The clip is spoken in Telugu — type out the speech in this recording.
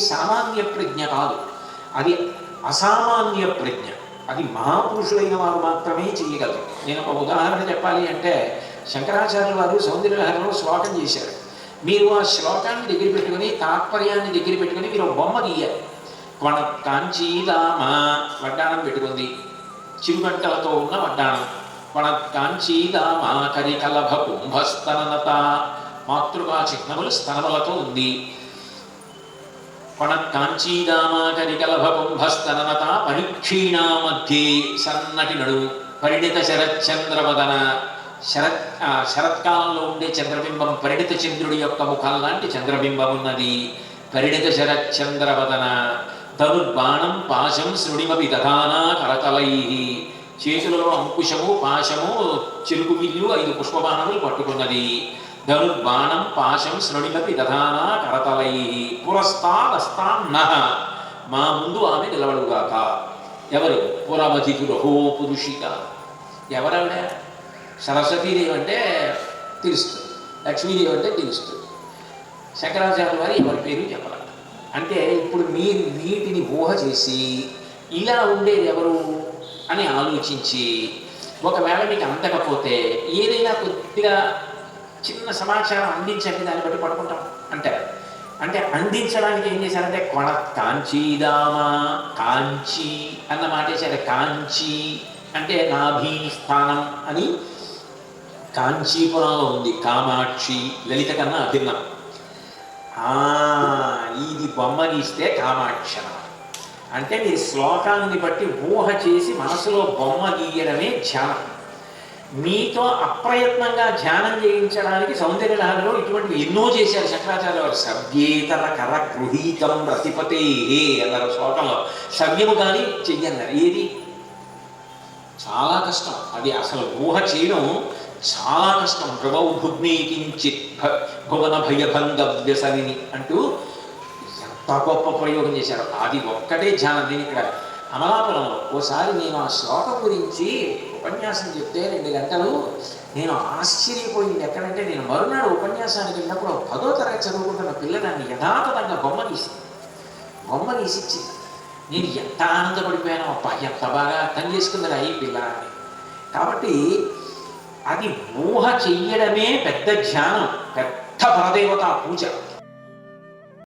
సామాన్య ప్రజ్ఞ కాదు. అది అసామాన్య ప్రజ్ఞ. అది మహాపురుషులైన వారు మాత్రమే చేయగలరు. నేను ఒక ఉదాహరణ చెప్పాలి అంటే శంకరాచార్య వారు సౌందర్యలహరిలో శ్లోకం చేశారు. మీరు ఆ శ్లోకాన్ని దగ్గర పెట్టుకుని తాత్పర్యాన్ని దగ్గర పెట్టుకుని మీరు బొమ్మ గీయాలి. కొన కాంచీదామ వడ్డాణం పెట్టుకుంది. చిరుగంటలతో ఉన్న వడ్డాణం. కొన కాంచీదామ కరికలభ కుంభస్తనత మాతృకా చిహ్నములు స్తనములతో ఉంది. కొన పరిక్షీణా మధ్యే సన్నటి నడుము పరిణిత శరచంద్రవదన శరత్ శరత్కాలంలో ఉండే చంద్రబింబం పరిణిత చంద్రుడి యొక్క ముఖం లాంటి చంద్రబింబం ఉన్నది పరిణిత శరచంద్రవదన తనుర్బాణం పాశం శృణిమపి దధానా కరతలై. చేతులలో అంకుశము పాశము చెరుకు విల్లు ఐదు పుష్పబాణములు పట్టుకున్నది. ధనుర్బాణం పాశం శృణిమపి దధానా కరతలై పురస్తాదస్తాన్న మా ముందు ఆమె నిలబడుగాక। ఎవరు? పురమధికురహో పురుషిక। ఎవరావిడ? సరస్వతీదేవి అంటే తెలుస్తుంది లక్ష్మీదేవి అంటే తెలుస్తుంది శంకరాచార్య వారి ఎవరి పేరు చెప్పాలి అంటే ఇప్పుడు మీరు వీటిని ఊహ చేసి ఇలా ఉండేది ఎవరు అని ఆలోచించి ఒకవేళ మీకు అందకపోతే ఏదైనా కొద్దిగా చిన్న సమాచారం అందించండి దాన్ని బట్టి పడుకుంటాం అంటారు. అంటే అందించడానికి ఏం చేశారంటే కొడ కాంచీదామా కాంచి అన్న మాట వేశారు. కాంచి అంటే నాభీ స్థానం అని కాంచీపురంలో ఉంది. కామాక్షి లలిత కన్నా అభిన్నం. ఆ, ఇది బొమ్మ గీస్తే కామాక్షణ అంటే మీరు శ్లోకాన్ని బట్టి ఊహ చేసి మనసులో బొమ్మ గీయడమే ధ్యానం. మీతో అప్రయత్నంగా ధ్యానం చేయించడానికి సౌందర్య లహరిలో ఇటువంటి ఎన్నో చేశారు. శంకరాచార్య వారు సవ్యేతర కర గృహీతం రతిపతే అన్నారు. శ్లోకంలో సవ్యము కానీ చెయ్యన్నారు. ఏది? చాలా కష్టం. అది అసలు ఊహ చేయడం చాలా కష్టం. ప్రభౌ భుగ్ని కించిత్ భ- భువన భయభంగ వ్యసనిని అంటూ ఎంత గొప్ప ప్రయోగం చేశారు. అది ఒక్కటే ధ్యానం. దీని ఇక్కడ అమలాపురంలో ఓసారి నేను ఆ శ్లోకం గురించి ఉపన్యాసం చెప్తే రెండు గంటలు నేను ఆశ్చర్యపోయింది. ఎక్కడంటే నేను మరునాడు ఉపన్యాసానికి వెళ్ళినప్పుడు పదో తరగతి చదువుకుంటున్న పిల్లదాన్ని యథాతథంగా బొమ్మ తీసింది బొమ్మ గీసిచ్చింది నేను ఎంత ఆనందపడిపోయానో అబ్బా ఎంత బాగా అర్థం చేసుకుంది అయ్యి పిల్ల అని కాబట్టి అది ఊహ చెయ్యడమే పెద్ద ధ్యానం పెద్ద పరదేవత పూజ.